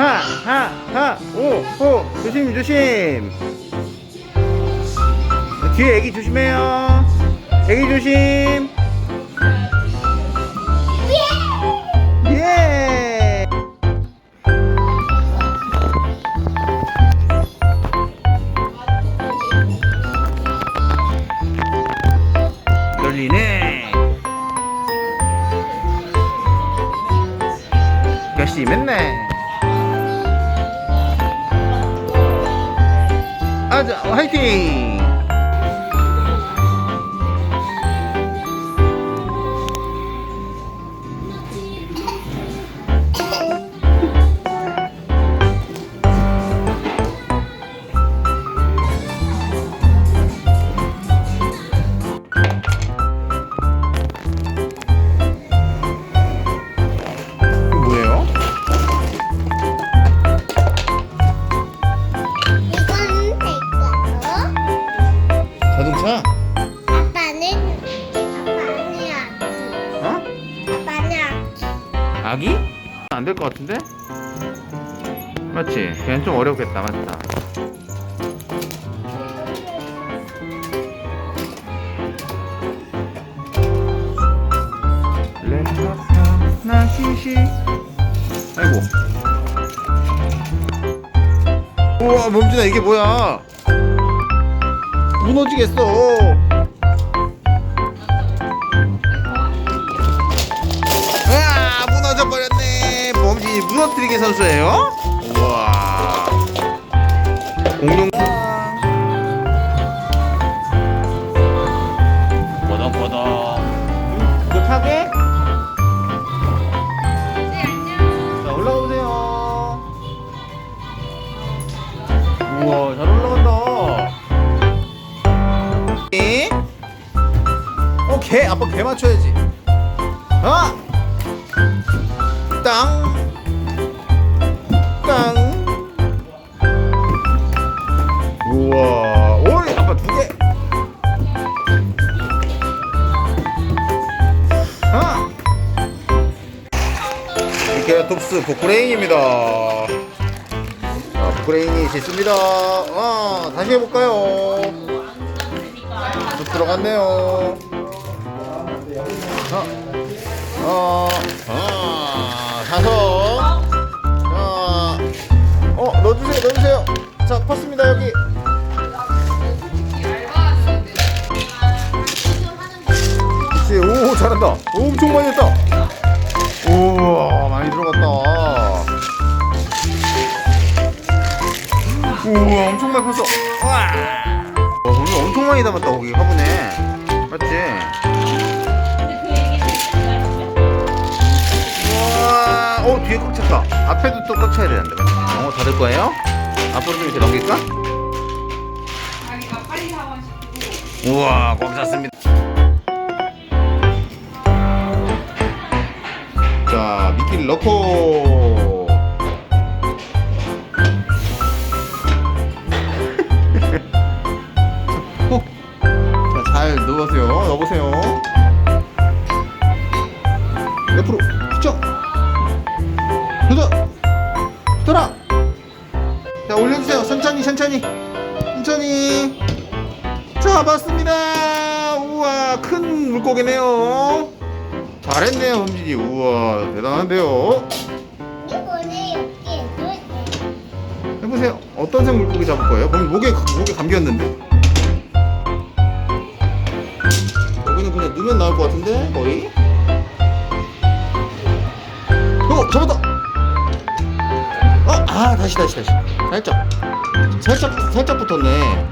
하 하 하오오 조심 조심. 뒤에 애기 조심해요. 애기 조심. 예! 열리네. 열심히 했네 아 안 될 것 같은데? 맞지? 걔는 좀 어렵겠다. 맞다. 렌터카 나시시 아이고. 우와 몸진아 이게 뭐야? 무너지겠어 무너뜨리기 선수예요. 우와. 공룡. 버덩버덩. 이거 타게? 자 올라가 보세요. 우와 잘 올라간다. 네. 어, 개 아빠 개 맞춰야지. 아! 땅! 땅! 이케라톱스 보크레인입니다. 자, 보크레인이 짓습니다. 아, 다시 해볼까요? 쭉 들어갔네요. 아. 어, 아, 다섯. 자, 어, 넣어주세요, 넣어주세요. 자, 컸습니다, 여기. 그렇지, 오, 잘한다. 오, 엄청 많이 했다. 우와, 많이 들어갔다. 우와, 엄청 많이 컸어. 와, 와, 오늘 엄청 많이 담았다, 거기 화분에. 맞지? 어 뒤에 꽉 찼다. 앞에도 또 꽉 차야 되는데. 어, 닫을 거예요? 앞으로 좀 이렇게 넘길까? 우와, 꽉 찼습니다. 자, 미끼를 넣고. 어. 자, 잘 넣으세요. 넣어보세요. 옆으로 휘쩍 도전 돌아 자 올려주세요 천천히 천천히 천천히 잡았습니다 우와 큰 물고기네요 잘했네요 험진이. 우와 대단한데요? 해보세요. 어떤 색 물고기 잡을 거예요? 그럼 목에 목에 감겼는데. 여기는 그냥 넣으면 나올 것 같은데 거의? 어 잡았다! 어, 아 다시 다시 다시. 살짝. 살짝 살짝 붙었네.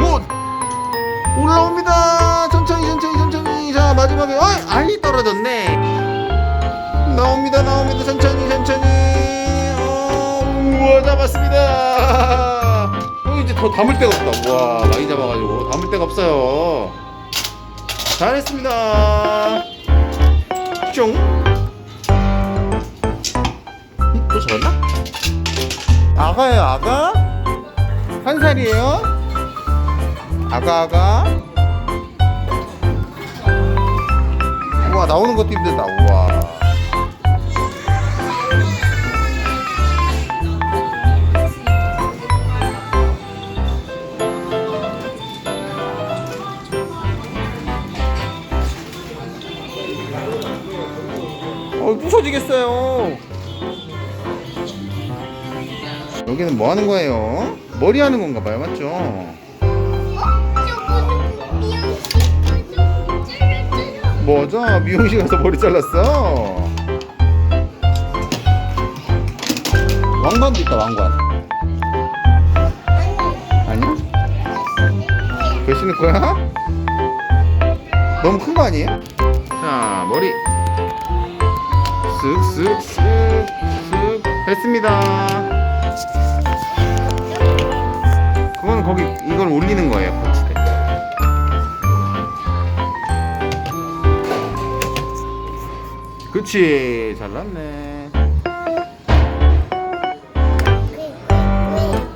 오! 올라옵니다 마지막에 어이 아이 떨어졌네. 나옵니다 나옵니다. 천천히 천천히. 어, 우와 잡았습니다. 어 이제 더 담을 데가 없다. 우와 많이 잡아가지고. 담을 데가 없어요. 잘했습니다. 쫑. 음, 또 잡았나? 아가예요 아가? 한 살이에요? 아가 아가 우와 나오는 것도 힘들다 우와 어 부서지겠어요 여기는 뭐 하는 거예요? 머리 하는 건가 봐요 맞죠? 맞아, 미용실 가서 머리 잘랐어. 왕관도 있다, 왕관. 아니야? 왜 신을 거야? 너무 큰 거 아니에요? 자, 머리. 쓱, 쓱, 쓱, 쓱. 됐습니다. 그거는 거기, 이걸 올리는 거예요, 그치, 잘났네.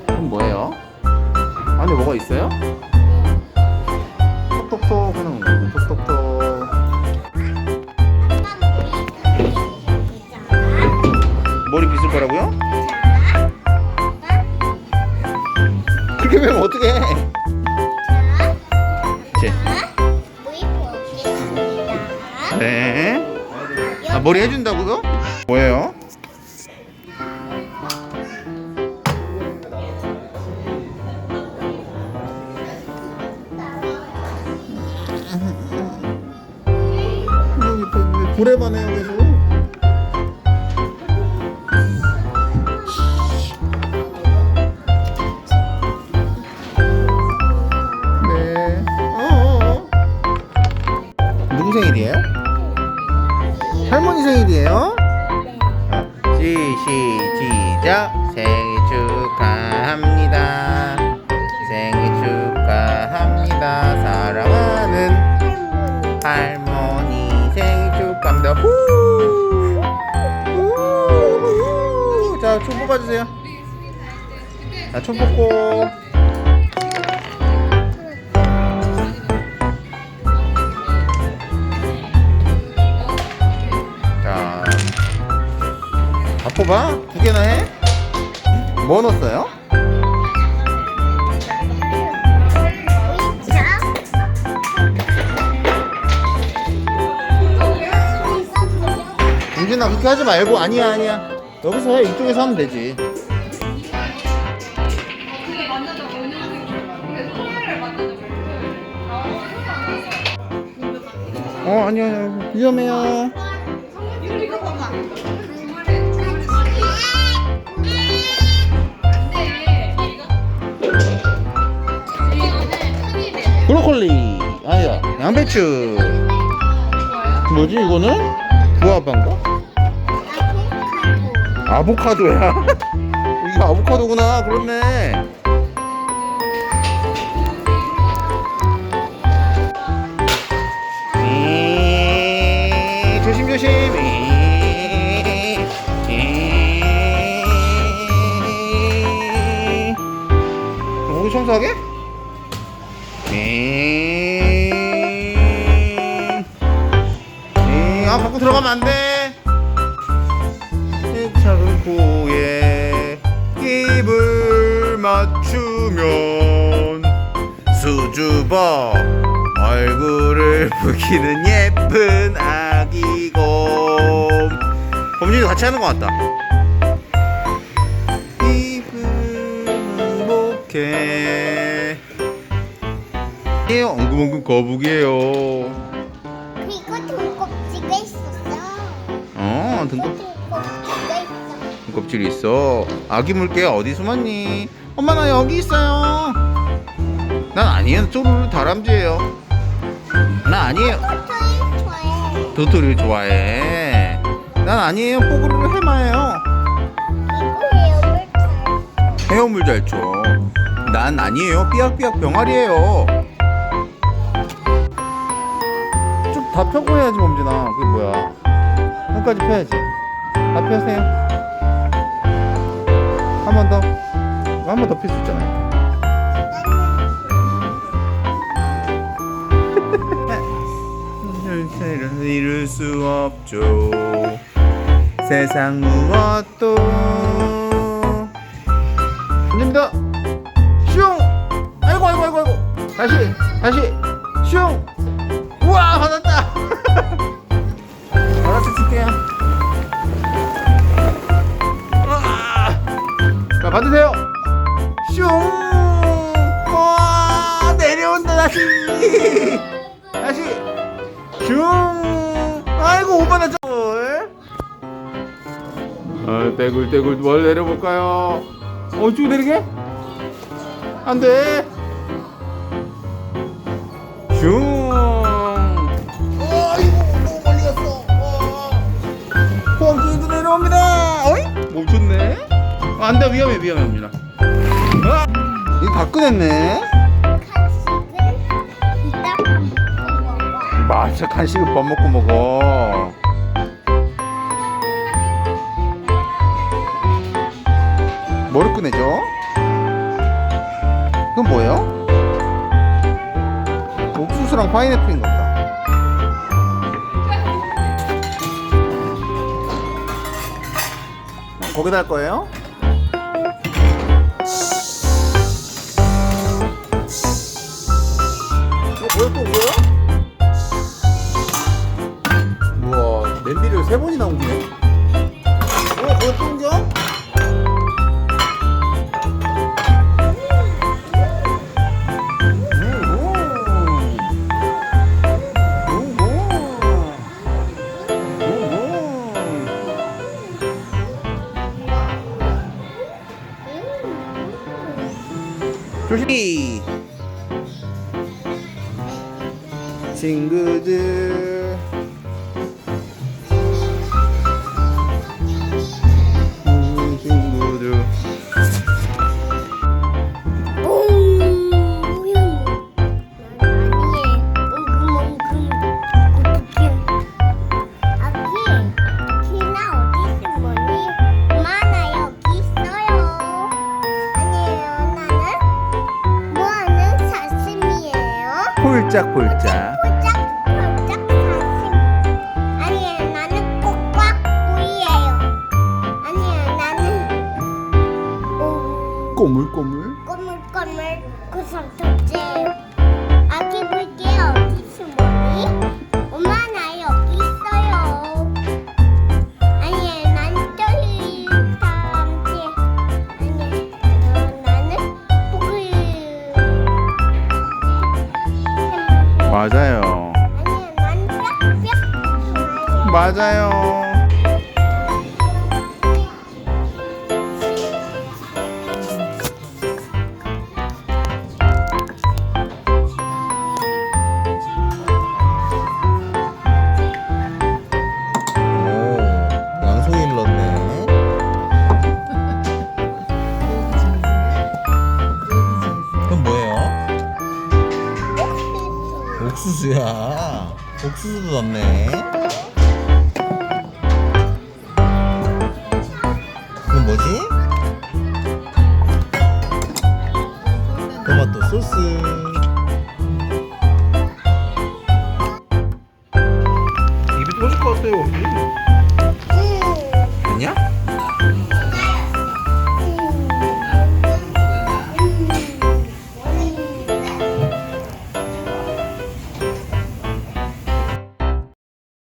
그럼 뭐예요? 안에 뭐가 있어요? 해준다고요? 뭐예요? 불에만 해요 계속 네 어어어. 누구 생일이에요? 할머니 생일이에요? 시, 시, 시작. 생일 축하합니다. 생일 축하합니다. 사랑하는 할머니 생일 축하합니다. 후! 후! 자, 총 뽑아주세요. 자, 총 뽑고 다 뽑아? 두 개나 해? 뭐 넣었어요? 윤준아 그렇게 하지 말고 아니야 아니야 여기서 해 이쪽에서 하면 되지 어 아니야 아니야 위험해요 양배추 뭐지 이거는? 구아바인가? 아보카도야 이게 아보카도구나 그렇네 이, 조심조심 이, 이. 청소하게? 이, 아 갖고 들어가면 안 돼. 이 작은 코에 입을 맞추면 수줍어 얼굴을 부기는 예쁜 아기곰. 범준이도 같이 하는 것 같다. 입은 엉금엉금 거북이에요. 등껍질가 있어. 껍질이 있어. 아기 물개 어디 숨었니? 엄마 나 여기 있어요. 난 아니에요. 쪼르르 다람쥐예요. 나 아니에요. 토토이 좋아해. 도토리를 좋아해. 난 아니에요. 뽀글르르 해마예요. 헤어물 잘. 쳐. 난 아니에요. 삐약삐약 병아리예요. 좀 다 펴고 해야지 범진아. 그게 뭐야? 끝까지 펴야지. 다 펴세요. 한 번 더. 한 번 더 필 수 있잖아요. 잃을 수 없죠. 세상 무엇도 됩니다. 슝! 아이고 아이고 아이고 아이고. 다시 다시 슝! 우와 해줄게요. 아! 자, 받으세요. 슝! 와, 내려온다, 다시! 다시! 슝! 아이고, 오바나 쩔! 어, 떼굴떼굴 뭘 내려볼까요? 어, 쭉 내리게? 안 돼! 안 돼, 위험해, 위험합니다. 아, 이거 이따 먹어. 맞아, 간식을 밥 먹고 먹어. 뭐를 꺼내죠? 그건 뭐예요? 옥수수랑 파인애플인 것 같다. 거기다 할 거예요? 뭐야 또 뭐야? 우와 냄비를 세 번이나 옮기네 어? 뭐야 또 옮겨? 조심 친구들 음, 친구들 폴짝폴짝 뭐지?